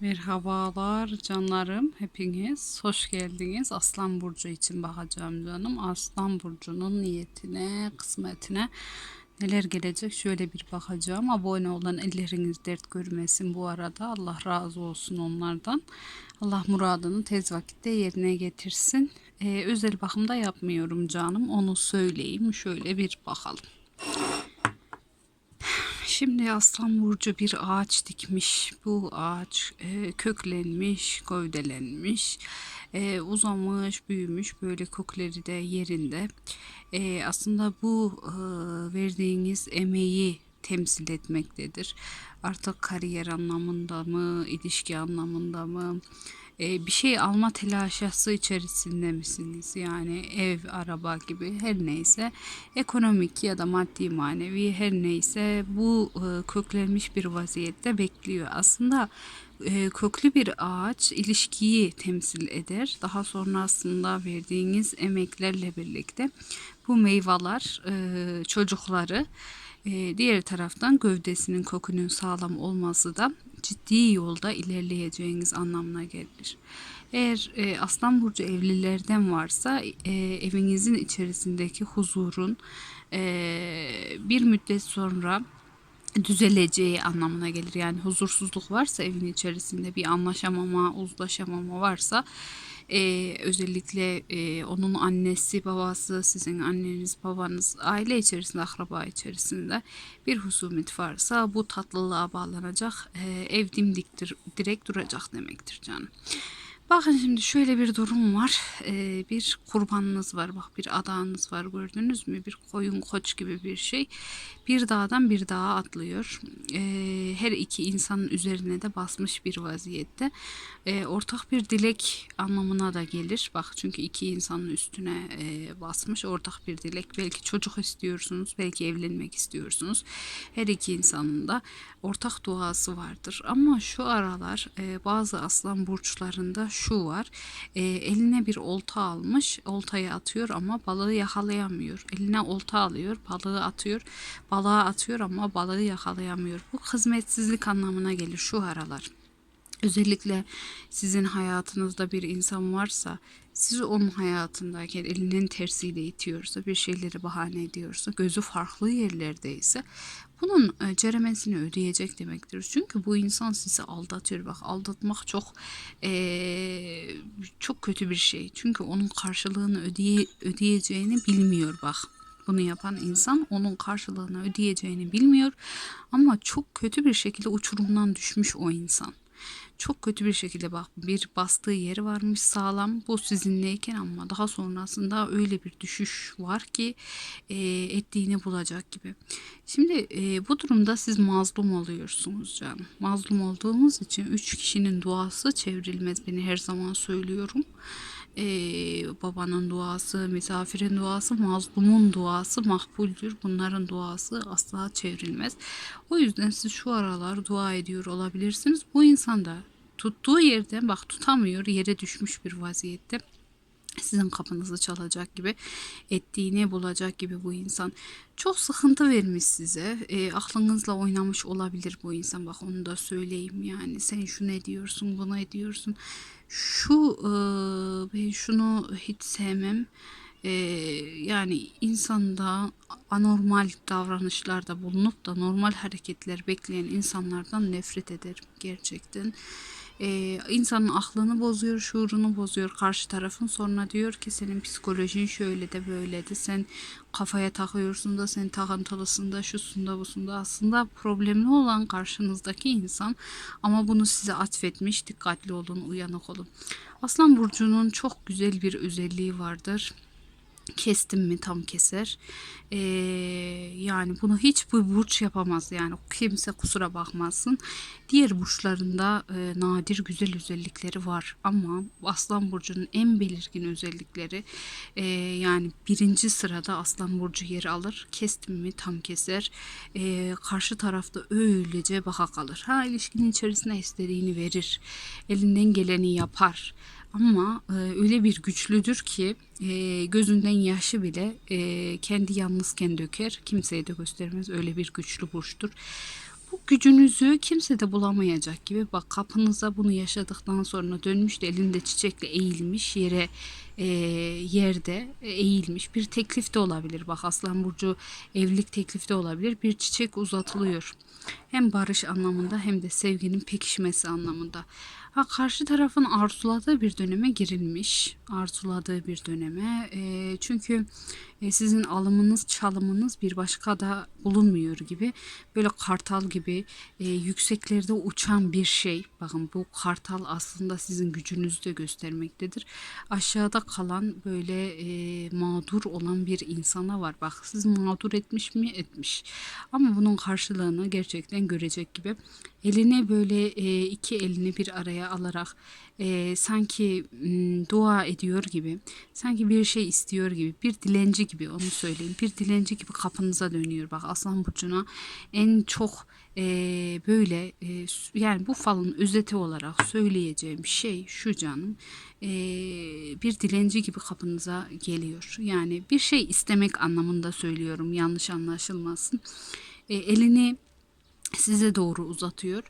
Merhabalar canlarım hepiniz hoş geldiniz. Aslan Burcu için bakacağım canım. Aslan Burcu'nun niyetine, kısmetine neler gelecek şöyle bir bakacağım. Abone olan elleriniz dert görmesin bu arada. Allah razı olsun onlardan. Allah muradını tez vakitte yerine getirsin. Ee, özel bakımda yapmıyorum canım onu söyleyeyim. Şöyle bir bakalım. Şimdi Aslan Burcu bir ağaç dikmiş. Bu ağaç e, köklenmiş, gövdelenmiş, e, uzamış, büyümüş. Böyle kökleri de yerinde. E, aslında bu e, verdiğiniz emeği temsil etmektedir. Artık kariyer anlamında mı, ilişki anlamında mı, e, bir şey alma telaşası içerisinde misiniz? Yani ev, araba gibi her neyse ekonomik ya da maddi manevi her neyse bu e, köklenmiş bir vaziyette bekliyor. Aslında e, köklü bir ağaç ilişkiyi temsil eder. Daha sonrasında verdiğiniz emeklerle birlikte bu meyveler e, çocukları e, diğer taraftan gövdesinin kökünün sağlam olması da ciddi yolda ilerleyeceğiniz anlamına gelir. Eğer e, Aslan Burcu evlilerden varsa e, evinizin içerisindeki huzurun e, bir müddet sonra düzeleceği anlamına gelir. Yani huzursuzluk varsa evin içerisinde bir anlaşamama, uzlaşamama varsa e, özellikle e, onun annesi, babası, sizin anneniz, babanız, aile içerisinde, akraba içerisinde bir husumet varsa bu tatlılığa bağlanacak. E, ev dimdiktir, direkt duracak demektir canım. Bakın şimdi şöyle bir durum var. Ee, bir kurbanınız var. Bak bir adağınız var gördünüz mü? Bir koyun koç gibi bir şey. Bir dağdan bir dağa atlıyor. Ee, her iki insanın üzerine de basmış bir vaziyette. Ee, ortak bir dilek anlamına da gelir. Bak çünkü iki insanın üstüne e, basmış. Ortak bir dilek. Belki çocuk istiyorsunuz. Belki evlenmek istiyorsunuz. Her iki insanın da ortak duası vardır. Ama şu aralar e, bazı aslan burçlarında var. E, eline bir olta almış. Oltayı atıyor ama balığı yakalayamıyor. Eline olta alıyor. Balığı atıyor. Balığa atıyor ama balığı yakalayamıyor. Bu hizmetsizlik anlamına gelir şu aralar. Özellikle sizin hayatınızda bir insan varsa sizi onun hayatındayken elinin tersiyle itiyorsa, bir şeyleri bahane ediyorsa, gözü farklı yerlerdeyse bunun e, ceremesini ödeyecek demektir. Çünkü bu insan sizi aldatıyor. Bak aldatmak çok e, çok kötü bir şey. Çünkü onun karşılığını ödeye, ödeyeceğini bilmiyor bak bunu yapan insan onun karşılığını ödeyeceğini bilmiyor ama çok kötü bir şekilde uçurumdan düşmüş o insan çok kötü bir şekilde bak bir bastığı yeri varmış sağlam bu sizinleyken ama daha sonrasında öyle bir düşüş var ki e, ettiğini bulacak gibi. Şimdi e, bu durumda siz mazlum oluyorsunuz canım. Mazlum olduğumuz için üç kişinin duası çevrilmez beni her zaman söylüyorum e, babanın duası, misafirin duası, mazlumun duası makbuldür. Bunların duası asla çevrilmez. O yüzden siz şu aralar dua ediyor olabilirsiniz. Bu insan da tuttuğu yerden bak tutamıyor yere düşmüş bir vaziyette sizin kapınızı çalacak gibi ettiğini bulacak gibi bu insan çok sıkıntı vermiş size e, aklınızla oynamış olabilir bu insan bak onu da söyleyeyim yani sen şu ne diyorsun bunu ediyorsun şu ben şunu hiç sevmem. Yani insanda anormal davranışlarda bulunup da normal hareketler bekleyen insanlardan nefret ederim gerçekten e, insanın aklını bozuyor, şuurunu bozuyor karşı tarafın. Sonra diyor ki senin psikolojin şöyle de böyle de sen kafaya takıyorsun da sen takıntılısın da şusun da busun da aslında problemli olan karşınızdaki insan ama bunu size atfetmiş. Dikkatli olun, uyanık olun. Aslan burcunun çok güzel bir özelliği vardır kestim mi tam keser. Ee, yani bunu hiç bu burç yapamaz yani kimse kusura bakmasın. Diğer burçlarında e, nadir güzel özellikleri var ama Aslan burcunun en belirgin özellikleri e, yani birinci sırada Aslan burcu yer alır. Kestim mi tam keser. E, karşı tarafta öylece baka kalır. Ha ilişkinin içerisine istediğini verir. Elinden geleni yapar. Ama e, öyle bir güçlüdür ki e, gözünden yaşı bile e, kendi yalnızken döker. Kimseye de göstermez. Öyle bir güçlü burçtur. bu gücünüzü kimse de bulamayacak gibi bak kapınıza bunu yaşadıktan sonra dönmüş de elinde çiçekle eğilmiş yere e, yerde eğilmiş bir teklif de olabilir bak Aslan Burcu evlilik teklifi de olabilir bir çiçek uzatılıyor hem barış anlamında hem de sevginin pekişmesi anlamında ha karşı tarafın arzuladığı bir döneme girilmiş. Arzuladığı bir döneme. E, çünkü e, sizin alımınız çalımınız bir başka da bulunmuyor gibi. Böyle kartal gibi e, yükseklerde uçan bir şey. Bakın bu kartal aslında sizin gücünüzü de göstermektedir. Aşağıda kalan böyle e, mağdur olan bir insana var. Bak siz mağdur etmiş mi? Etmiş. Ama bunun karşılığını gerçekten görecek gibi eline böyle e, iki elini bir araya alarak e, sanki dua ediyor gibi, sanki bir şey istiyor gibi, bir dilenci gibi onu söyleyeyim. Bir dilenci gibi kapınıza dönüyor. Bak Aslan Burcu'na en çok e, böyle yani bu falın özeti olarak söyleyeceğim şey şu canım. Bir dilenci gibi kapınıza geliyor. Yani bir şey istemek anlamında söylüyorum. Yanlış anlaşılmasın. Elini size doğru uzatıyor.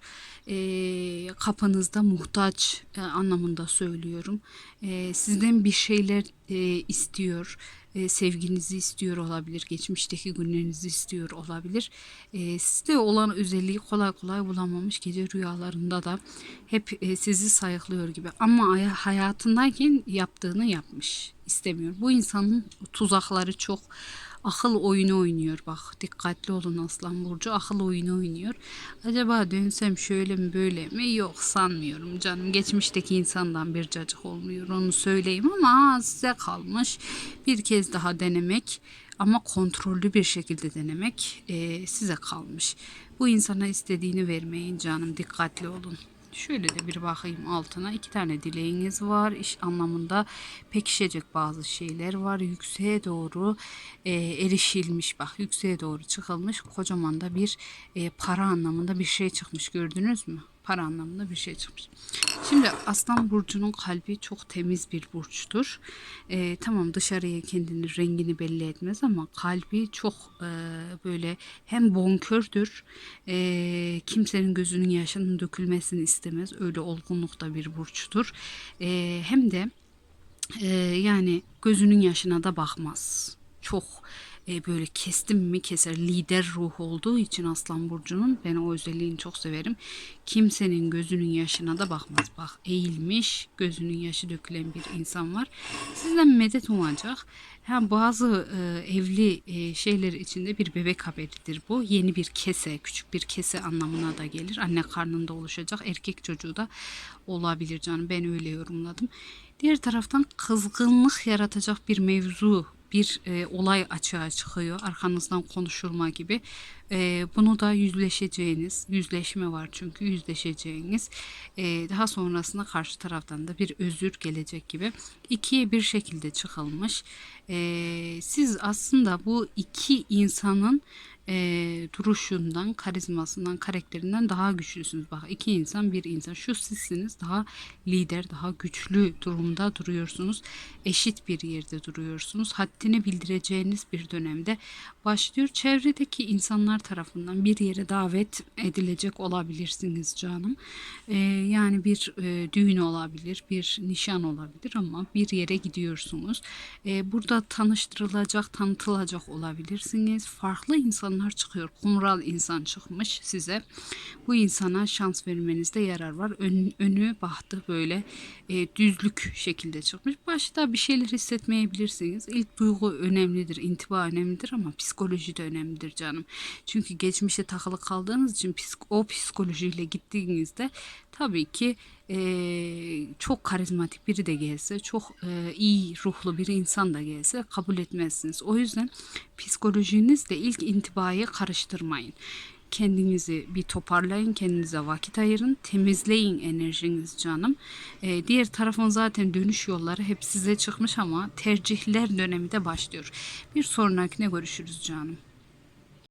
E, kapınızda muhtaç e, anlamında söylüyorum. E, sizden bir şeyler e, istiyor. E, sevginizi istiyor olabilir. Geçmişteki günlerinizi istiyor olabilir. E, sizde olan özelliği kolay kolay bulamamış. Gece rüyalarında da hep e, sizi sayıklıyor gibi. Ama hayatındayken yaptığını yapmış. istemiyor. Bu insanın tuzakları çok akıl oyunu oynuyor bak dikkatli olun Aslan Burcu akıl oyunu oynuyor. Acaba dönsem şöyle mi böyle mi yok sanmıyorum canım geçmişteki insandan bir cacık olmuyor onu söyleyeyim ama size kalmış bir kez daha denemek ama kontrollü bir şekilde denemek e, size kalmış. Bu insana istediğini vermeyin canım dikkatli olun. Şöyle de bir bakayım altına. iki tane dileğiniz var. İş anlamında pekişecek bazı şeyler var. Yükseğe doğru e, erişilmiş. Bak yükseğe doğru çıkılmış. Kocaman da bir e, para anlamında bir şey çıkmış. Gördünüz mü? Para anlamında bir şey çıkmış. Şimdi Aslan Burcu'nun kalbi çok temiz bir burçtur. Ee, tamam dışarıya kendini rengini belli etmez ama kalbi çok e, böyle hem bonkördür e, kimsenin gözünün yaşının dökülmesini istemez. Öyle olgunlukta bir burçtur. E, hem de e, yani gözünün yaşına da bakmaz. Çok e, böyle kestim mi keser lider ruh olduğu için Aslan Burcu'nun ben o özelliğini çok severim. Kimsenin gözünün yaşına da bakmaz. Bak eğilmiş gözünün yaşı dökülen bir insan var. Sizden medet umacak. Ha, bazı e, evli e, şeyler içinde bir bebek haberidir bu. Yeni bir kese, küçük bir kese anlamına da gelir. Anne karnında oluşacak. Erkek çocuğu da olabilir canım. Ben öyle yorumladım. Diğer taraftan kızgınlık yaratacak bir mevzu bir e, olay açığa çıkıyor. Arkanızdan konuşulma gibi. E, bunu da yüzleşeceğiniz, yüzleşme var çünkü yüzleşeceğiniz. E, daha sonrasında karşı taraftan da bir özür gelecek gibi. ikiye bir şekilde çıkılmış. E, siz aslında bu iki insanın e, duruşundan, karizmasından, karakterinden daha güçlüsünüz. Bak iki insan bir insan. Şu sizsiniz daha lider, daha güçlü durumda duruyorsunuz. Eşit bir yerde duruyorsunuz. Haddini bildireceğiniz bir dönemde başlıyor. Çevredeki insanlar tarafından bir yere davet edilecek olabilirsiniz canım. E, yani bir e, düğün olabilir, bir nişan olabilir ama bir yere gidiyorsunuz. E, burada tanıştırılacak, tanıtılacak olabilirsiniz. Farklı insanlar çıkıyor. Kumral insan çıkmış size. Bu insana şans vermenizde yarar var. Ön, önü bahtı böyle e, düzlük şekilde çıkmış. Başta bir şeyler hissetmeyebilirsiniz. İlk duygu önemlidir, intiba önemlidir ama psikoloji de önemlidir canım. Çünkü geçmişe takılı kaldığınız için o psikolojiyle gittiğinizde tabii ki e, çok karizmatik biri de gelse, çok e, iyi ruhlu bir insan da gelse kabul etmezsiniz. O yüzden psikolojinizle ilk intibayı karıştırmayın. Kendinizi bir toparlayın, kendinize vakit ayırın, temizleyin enerjiniz canım. E, diğer tarafın zaten dönüş yolları hep size çıkmış ama tercihler dönemi de başlıyor. Bir sonrakine görüşürüz canım.